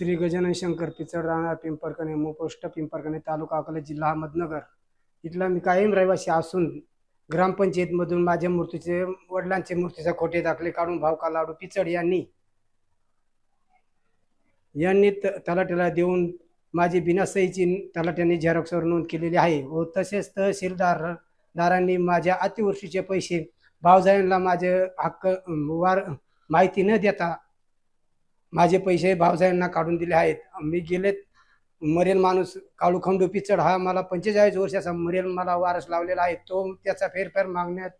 श्री गजानन शंकर पिचड राहणार पिंपरकणे मुपोष्ट पिंपरकणे तालुका अकोला जिल्हा अहमदनगर. इथला मी कायम रहिवासी असून ग्रामपंचायतमधून माझ्या मूर्तीचे वडिलांचे मूर्तीचे खोटे दाखले काढून भावका लाडू पिचड यांनी यांनी त- तलाट्याला देऊन माझी बिना सहीची तलाट्याने झेरॉक्सवर नोंद केलेली आहे व तसेच तहसीलदार दारांनी माझ्या अतिवर्षीचे पैसे भावजायांना माझे हक्क वार माहिती न देता माझे पैसे भावसाहेबांना काढून दिले आहेत. मी गेलेत. मरेल माणूस काळूखंडू पिचड हा मला पंचेचाळीस वर्षाचा मरेल मला वारस लावलेला आहे. तो त्याचा फेरफार मागण्यात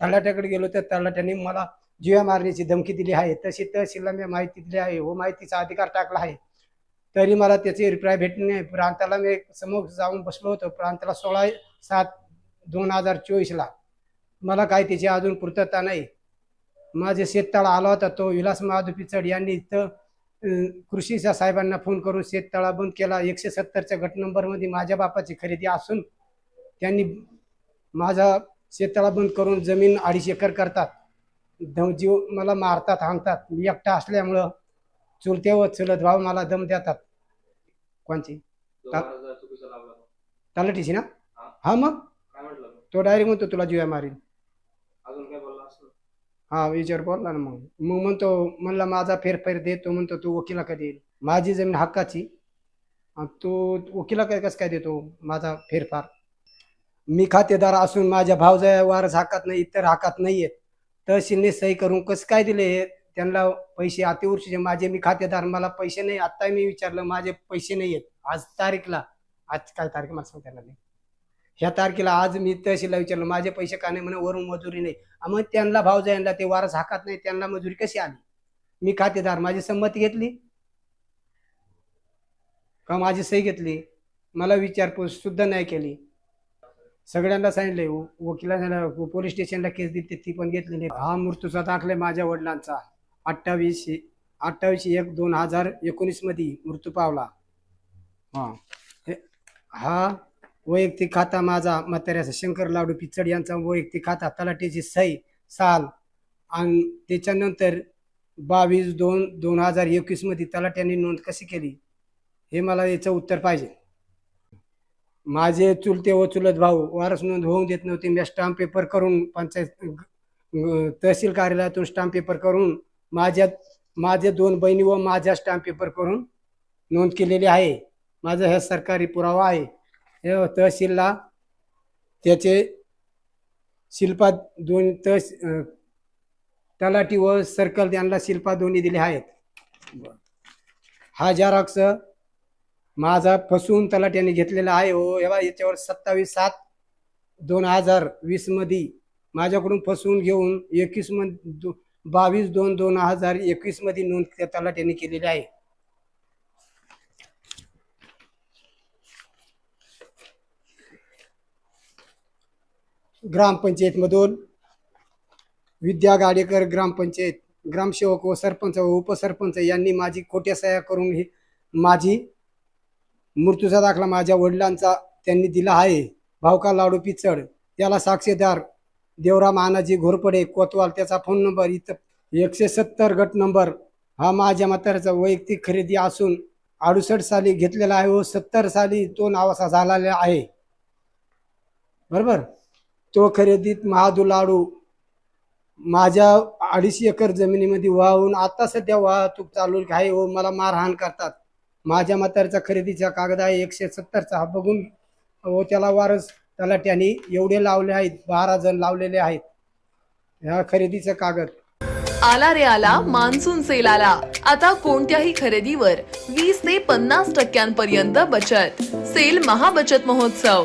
तलाट्याकडे गेलो तर तलाट्याने मला जीवा मारण्याची धमकी दिली आहे. तशी तहसीलला मी माहिती दिली आहे. व माहितीचा अधिकार टाकला आहे. तरी मला त्याची रिप्लाय भेटणे प्रांताला मी समोर जाऊन बसलो होतो. प्रांताला सोळा सात दोन हजार चोवीसला. मला काय त्याची अजून पूर्तता नाही. माझे शेततळा आला होता तो विलास महादू पिचड यांनी इथं कृषीच्या साहेबांना फोन करून शेततळा बंद केला. एकशे सत्तरच्या गट नंबरमध्ये माझ्या बापाची खरेदी असून त्यांनी माझा शेततळा बंद करून जमीन अडीच एकर करतात. जीव मला मारतात हाणतात. मी एकटा असल्यामुळं चुलते व चुलत भाव मला दम देतात. कोणची? तो ता- महाराज जरा चुकीचा लावला. तो. तलाठीची ना? हा. मग? तो? डायरेक्ट म्हणतो तुला जीवा मारील अजून काय बोलला असं हा विचार बोलला ना मग. मग म्हणतो म्हणला माझा फेरफेर देतो म्हणतो तू वकिला कधी देईल? माझी जमीन हक्काची. तू वकिला काय कसं काय देतो माझा फेरफार? मी खातेदार असून माझ्या भावजा वारस हाकात नाही इतर हाकात नाही आहेत तहसीलने सही करून कसं काय दिले त्यांना पैसे अतिवृष्टीचे माझे मी खातेदार मला पैसे नाही. आत्ता मी विचारलं माझे पैसे नाही आहेत आज तारीखला. आज काय तारीख मला सांगता येणार नाही ह्या तारखेला आज मी तहसीलला विचारलं माझे पैसे का नाही? म्हणे वरून मजुरी नाही. मग त्यांना भाव जायला ते वारस हाकात नाही त्यांना मजुरी कशी आली? मी खातेदार माझी संमती घेतली? का माझी सही घेतली? मला विचारपूस सुद्धा नाही केली. सगळ्यांना सांगितले वकिलांना पोलीस स्टेशनला केस दिली ती पण घेतली नाही. हा मृत्यूचा दाखला माझ्या वडिलांचा. अठ्ठावीस अठ्ठावीस एक दोन हजार एकोणीसमध्ये मृत्यू पावला. हा. हे- हा वैयक्तिक खाता माझा म्हाताऱ्याचा शंकर लाडू पिचड यांचा वैयक्तिक खाता तलाठीची सही साल आणि त्याच्यानंतर बावीस दोन दोन हजार एकवीसमध्ये तलाट्याने नोंद कशी केली? हे मला याचं उत्तर पाहिजे. माझे चुलते व चुलत भाऊ वारस नोंद होऊन देत नव्हते. मी स्टाम्प पेपर करून पंचायत ग- तहसील कार्यालयातून स्टाम्प पेपर करून माझ्या माझे दोन बहिणी व माझ्या स्टाम्प पेपर करून नोंद केलेली आहे. माझा हा सरकारी पुरावा आहे. तहसीलला त्याचे शिल्पा दोन तहस तलाटी तलाठी व सर्कल यांना शिल्पा दोन्ही दिले आहेत. हा झेरॉक्स माझा फसवून तलाट्याने घेतलेला आहे हो. एव्हा याच्यावर सत्तावीस सात दोन हजार वीसमध्ये माझ्याकडून फसवून घेऊन एकवीसमध्ये बावीस दोन दोन हजार एकवीसमध्ये नोंद त्या तलाट्याने केलेली आहे. ग्रामपंचायतमधून विद्या गाडेकर ग्रामपंचायत ग्रामसेवक व सरपंच व उपसरपंच यांनी माझी खोट्या सह्या करून ही माझी मृत्यूचा दाखला माझ्या वडिलांचा त्यांनी दिला आहे. भावका लाडू पिचड त्याला साक्षीदार देवराम आनाजी घोरपडे कोतवाल त्याचा फोन नंबर इथं एकशे सत्तर गट नंबर हा माझ्या म्हाताऱ्याचा वैयक्तिक खरेदी असून अडुसष्ट साली घेतलेला आहे व सत्तर साली तो नावाचा झालेला आहे. बरोबर? तो खरेदीत महादुलाडू माझ्या अडीच एकर जमिनीमध्ये वाहून आता सध्या वाहतूक चालू आहे हो मला मारहाण करतात. माझ्या म्हातारचा खरेदीचा कागद आहे एकशे सत्तरचा हा बघून हो त्याला वारस त्याला त्यांनी एवढे लावले आहेत बारा जण लावलेले आहेत. ह्या खरेदीचा कागद. आला रे आला मान्सून सेल आला. आता कोणत्याही खरेदीवर वीस ते पन्नास टक्क्यांपर्यंत बचत. सेल महाबचत महोत्सव.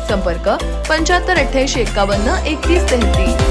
संपर्क पंच्याहत्तर अठ्ठ्याऐंशी एकावन्न एकतीस तेहतीस.